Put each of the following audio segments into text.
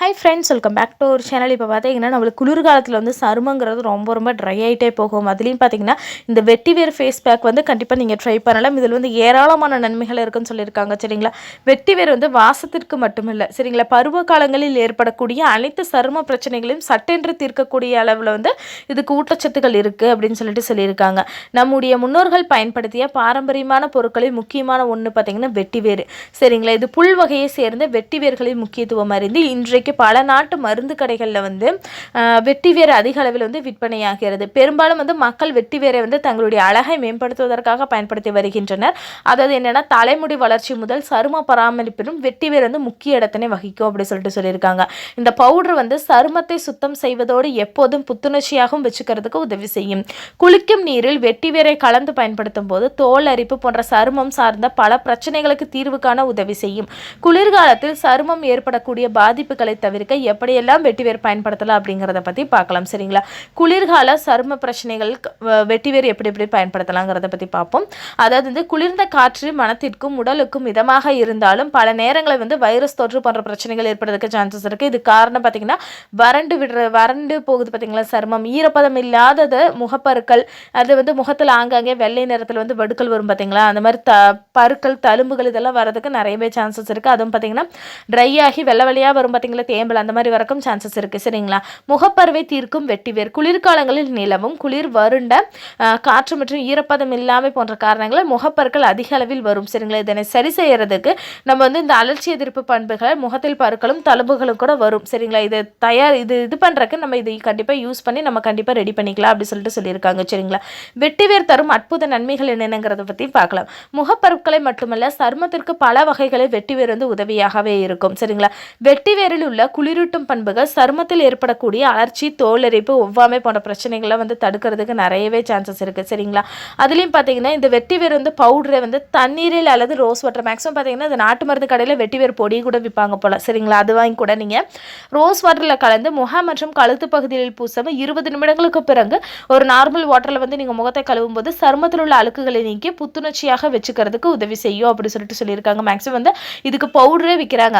Hi friends welcome back to ஒரு channel இப்போ பார்த்தீங்கன்னா நம்மளுக்கு குளிர்காலத்தில் வந்து சருமங்கிறது ரொம்ப ரொம்ப ட்ரை ஆகிட்டே போகும். அதுலேயும் பார்த்தீங்கன்னா இந்த வெட்டிவேர் ஃபேஸ் பேக் வந்து கண்டிப்பாக நீங்கள் ட்ரை பண்ணலாம். இதில் வந்து ஏராளமான நன்மைகள் இருக்குன்னு சொல்லியிருக்காங்க சரிங்களா? வெட்டிவேர் வந்து வாசத்திற்கு மட்டுமில்லை சரிங்களா? பருவ காலங்களில் ஏற்படக்கூடிய அனைத்து சரும பிரச்சனைகளையும் சட்டென்று தீர்க்கக்கூடிய அளவில் வந்து இதுக்கு ஊட்டச்சத்துக்கள் இருக்குது அப்படின்னு சொல்லிட்டு சொல்லியிருக்காங்க. நம்முடைய முன்னோர்கள் பயன்படுத்திய பாரம்பரியமான பொருட்களில் முக்கியமான ஒன்று பார்த்தீங்கன்னா வெட்டிவேர் சரிங்களா? இது புல் வகையை சேர்ந்த வெட்டிவேர்களின் முக்கியத்துவம் அறிந்து இன்றைக்கு பல நாட்டு மருந்து கடைகளில் வந்து ஆஹ், வெட்டிவேர் அதிக அளவில் வந்து விற்பனையாகிறது. பெரும்பாலும் வந்து மக்கள் வெட்டிவேரை வந்து தங்களுடைய அழகை மேம்படுத்துவதற்காக பயன்படுத்தி வருகின்றனர். அதாவது என்னென்னா தலைமுடி வளர்ச்சி முதல் சரும பராமரிப்பிலும் வெட்டிவேர் வந்து முக்கிய இடத்தினை வகிக்கும் அப்படின்னு சொல்லிட்டு சொல்லியிருக்காங்க. இந்த பவுடர் வந்து சருமத்தை சுத்தம் செய்வதோடு எப்போதும் புத்துணர்ச்சியாகவும் வச்சுக்கிறதுக்கு உதவி செய்யும். குளிக்கும் நீரில் வெட்டிவேரை கலந்து பயன்படுத்தும் போது தோல் அரிப்பு போன்ற சருமம் சார்ந்த பல பிரச்சனைகளுக்கு தீர்வு காண உதவி செய்யும். குளிர்காலத்தில் சருமம் ஏற்படக்கூடிய பாதிப்புகளை தவிர்க்க எப்படியெல்லாம் வெட்டிவேர் பயன்படுத்தலாம் அப்படிங்கிறத பற்றி பார்க்கலாம் சரிங்களா? குளிர்கால சரும பிரச்சனைகள் வெட்டிவேர் எப்படி எப்படி பயன்படுத்தலாங்கிறத பற்றி பார்ப்போம். அதாவது வந்து குளிர்ந்த காற்று மனத்திற்கும் உடலுக்கும் மிதமாக இருந்தாலும் பல நேரங்களில் வந்து வைரஸ் தொற்று போன்ற பிரச்சனைகள் ஏற்படுறதுக்கு சான்சஸ் இருக்குது இது காரணம் பார்த்தீங்கன்னா வறண்டு விடுற வறண்டு போகுது பார்த்தீங்களா சருமம். ஈரப்பதம் இல்லாதது முகப்பருக்கள் அது வந்து முகத்தில் ஆங்காங்கே வெள்ளை நிறத்தில் வந்து வடுக்கல் வரும் பார்த்தீங்களா? அந்த மாதிரி த பருக்கள் தழும்புகள் இதெல்லாம் வர்றதுக்கு நிறையவே சான்சஸ் இருக்குது அதுவும் பார்த்தீங்கன்னா ட்ரை ஆகி வெள்ளை வெள்ளையாக வரும் பார்த்தீங்களா தேம்பல் அந்த மாதிரி வரக்கும் சான்சஸ் இருக்குது சரிங்களா? முகப்பருவை தீர்க்கும் வெட்டிவேர் குளிர்காலங்களில் நிலவும் குளிர் வருண்ட காற்று மற்றும் ஈரப்பதம் இல்லாமல் போன்ற காரணங்களால் முகப்பற்கள் அதிக அளவில் வரும் சரிங்களா? இதனை சரி செய்யறதுக்கு நம்ம வந்து இந்த அலர்ச்சி எதிர்ப்பு பண்புகள் முகத்தில் பருக்களும் தழும்புகளும் கூட வரும் சரிங்களா? இது தயார் இது இது பண்ணுறக்கு நம்ம இதை கண்டிப்பாக யூஸ் பண்ணி நம்ம கண்டிப்பாக ரெடி பண்ணிக்கலாம் அப்படி சொல்லிட்டு சொல்லியிருக்காங்க சரிங்களா? வெட்டிவேர் தரும் அற்புத நன்மைகள் என்னென்னங்கிறத பற்றி பார்க்கலாம். முகப்பருக்களை மட்டுமல்ல சருமத்திற்கு பல வகைகளை வெட்டிவேர் வந்து உதவியாகவே இருக்கும் சரிங்களா? வெட்டிவேரில் உள்ள குளிரூட்டும் பண்புகள் சருமத்தில் ஏற்படக்கூடிய அலர்ச்சி தோலரிப்பு ஒவ்வாமை போன்ற பிரச்சனைகளை வந்து தடுக்கிறதுக்கு நிறையவே சான்சஸ் இருக்குது சரிங்களா? அதுலேயும் பார்த்தீங்கன்னா இந்த வெட்டிவேர் வந்து பவுடரை வந்து தண்ணீரில் அல்லது ரோஸ் வாட்டர் மேக்ஸிமம் பார்த்தீங்கன்னா இந்த நாட்டு மருந்து கடையில் வெட்டிவேர் பொடி கூட விற்பாங்க போல். சரிங்களா? அது வாங்கி கூட நீங்கள் ரோஸ் வாட்டரில் கலந்து முகம் மற்றும் கழுத்து பகுதியில் பூசவும் இருபது நிமிடங்களுக்கு பிறகு ஒரு நார்மல் வாட்டரில் வந்து நீங்கள் முகத்தை கழுவும் போது சருமத்தில் உள்ள அழுக்குகளை நீக்கி புத்துணர்ச்சியாக வச்சுக்கிறதுக்கு உதவி செய்யும் அப்படின்னு சொல்லிட்டு சொல்லியிருக்காங்க. மேக்ஸிமம் வந்து இதுக்கு பவுடரே விற்கிறாங்க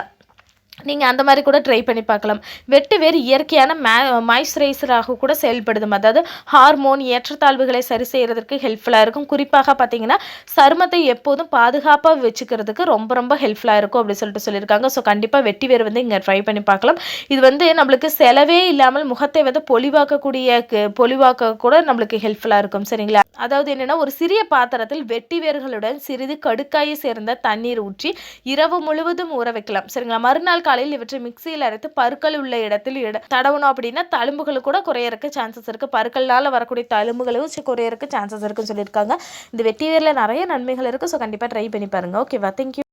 நீங்கள் அந்த மாதிரி கூட ட்ரை பண்ணி பார்க்கலாம். வெட்டு வேறு இயற்கையான மே மாய்ஸ்சரைசராக கூட செயல்படுது அதாவது ஹார்மோன் ஏற்றத்தாழ்வுகளை சரி செய்கிறதுக்கு ஹெல்ப்ஃபுல்லாக இருக்கும். குறிப்பாக பார்த்தீங்கன்னா சருமத்தை எப்போதும் பாதுகாப்பாக வச்சுக்கிறதுக்கு ரொம்ப ரொம்ப ஹெல்ப்ஃபுல்லாக இருக்கும் அப்படி சொல்லிட்டு சொல்லியிருக்காங்க. ஸோ கண்டிப்பாக வெட்டி வேறு வந்து இங்கே ட்ரை பண்ணி பார்க்கலாம். இது வந்து நம்மளுக்கு செலவே இல்லாமல் முகத்தை வந்து பொலிவாக்கக்கூடிய பொலிவாக்க கூட நம்மளுக்கு ஹெல்ப்ஃபுல்லாக இருக்கும். சரிங்களா? அதாவது என்னென்னா ஒரு சிறிய பாத்திரத்தில் வெட்டி வேர்களுடன் சிறிது கடுக்காயை சேர்ந்த தண்ணீர் ஊற்றி இரவு முழுவதும் ஊற வைக்கலாம். சரிங்களா? மறுநாள் காலையில் இவற்றை மிக்சியில் அரைத்து பருக்கள் உள்ள இடத்தில் இட தடவணும் அப்படின்னா தழும்புகள் கூட குறையறக்கு சான்சஸ் இருக்குது பருக்கள்னால் வரக்கூடிய தழும்புகளும் குறையறக்கு சான்சஸ் இருக்குன்னு சொல்லியிருக்காங்க. இந்த வெட்டி வேரில் நிறைய நன்மைகள் இருக்குது ஸோ கண்டிப்பாக ட்ரை பண்ணி பாருங்க. ஓகேவா தேங்க்யூ